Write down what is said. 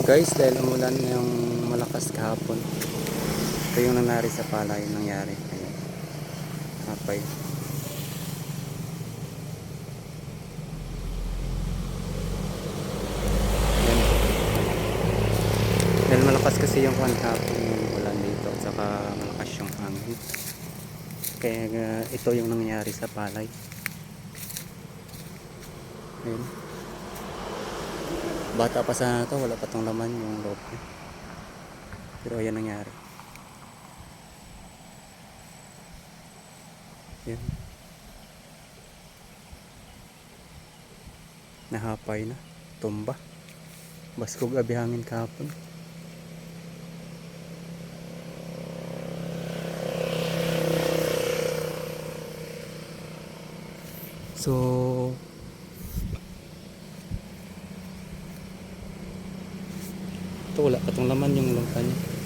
guys, dahil umulan yung malakas kahapon. Ito yung nangyari sa palay, nangyari. Ayan. Hapay. Ayan. Dahil malakas kasi yung kwan kahapon yung ulan dito at saka malakas yung hangin. Kaya uh, ito yung nangyari sa palay. Ayan. Bata pa sana to, wala pa tong laman yung loob niya. Pero ayan nangyari. Yan. Nahapay na. Tumba. Baskog abihangin kahapon. So, ito wala pa tong laman yung lumpa niya.